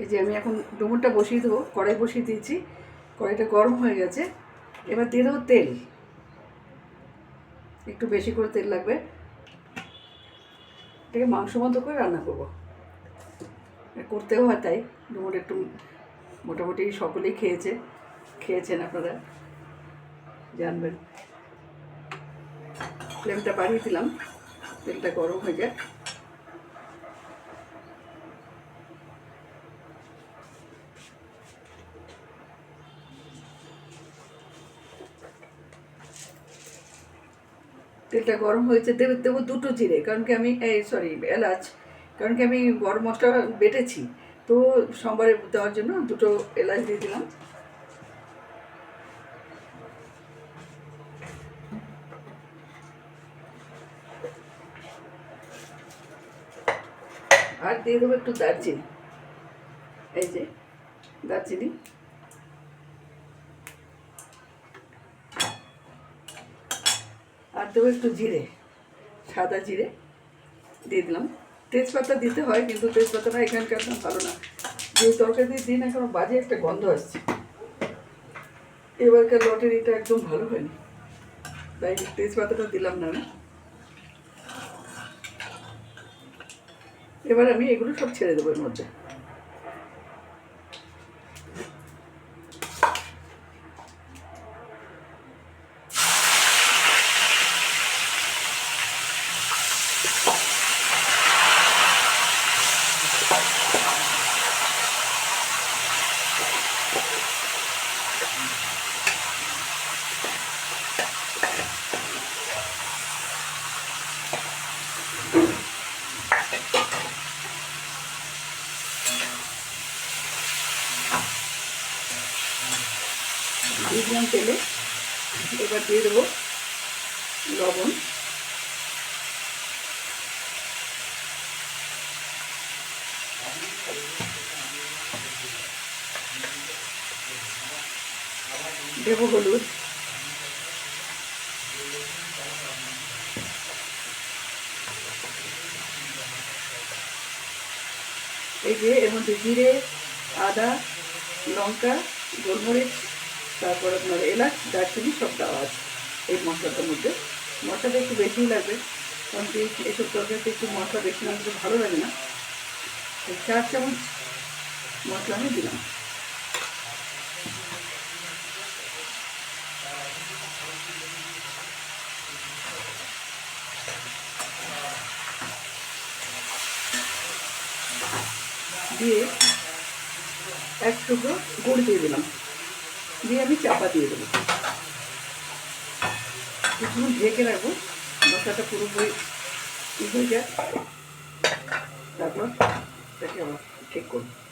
এই যে আমি এখন ডুমুরটা বসিয়ে দেবো, কড়াই বসিয়ে দিয়েছি, কড়াইটা গরম হয়ে গেছে। এবার দিয়ে দেবো তেল। একটু বেশি করে তেল লাগবে। এটাকে মাংস মতো করে রান্না করব। করতেও হয় তাই, ডুমুর একটু মোটামুটি সকলেই খেয়েছে। খেয়েছেন আপনারা, জানবেন। ফ্লেমটা বাড়িয়ে দিলাম, তেলটা গরম হয়ে যায় তেলটা গরম হয়েছে, দেবে, দেবো দুটো জিরে, কারণ কি আমি, এই সরি এলাচ, কারণ কি আমি গরম মশলা বেটেছি। তো সোমবারে দেওয়ার জন্য দুটো এলাচ দিয়ে দিলাম। আর দিয়ে দেবো একটু দারচিনি। এই যে, দারচিনি। দেবো একটু জিরে, সাদা জিরে দিয়ে দিলাম। তেজপাতা দিতে হয়, কিন্তু তেজপাতাটা এখানকার না, ভালো না। যে তরকারি দিন না কেন বাজে একটা গন্ধ আসছে। এবারকার লটারিটা একদম ভালো হয়নি। তাই তেজপাতাটা দিলাম না এবার আমি এগুলো সব ছেড়ে দেবো এর মধ্যে। দিলাম তেলে এবার দিয়ে দেবো লবণ। দেবো হলুদ। এই যে, এর মধ্যে জিরে, আদা, লঙ্কা, গোলমরিচ, তারপর আপনার এলাচ, দারচিনি, সব দেওয়া আছে এই মশলাটার মধ্যে। মশলাটা একটু বেশিই লাগবে, কারণ কি এসব তরকারিতে একটু মশলা বেশি দিলে ভালো লাগে না। চার চামচ মশলা আমি দিলাম। দিয়ে এক টুকরো গুড় দিয়ে দিলাম। দিয়ে আমি চাপা দিয়ে দেবো। কিছুক্ষণ ঢেকে রাখব। মশলাটা পুরোপুরি ই হয়ে যায় তারপর তাকে আমার ঠিক করব।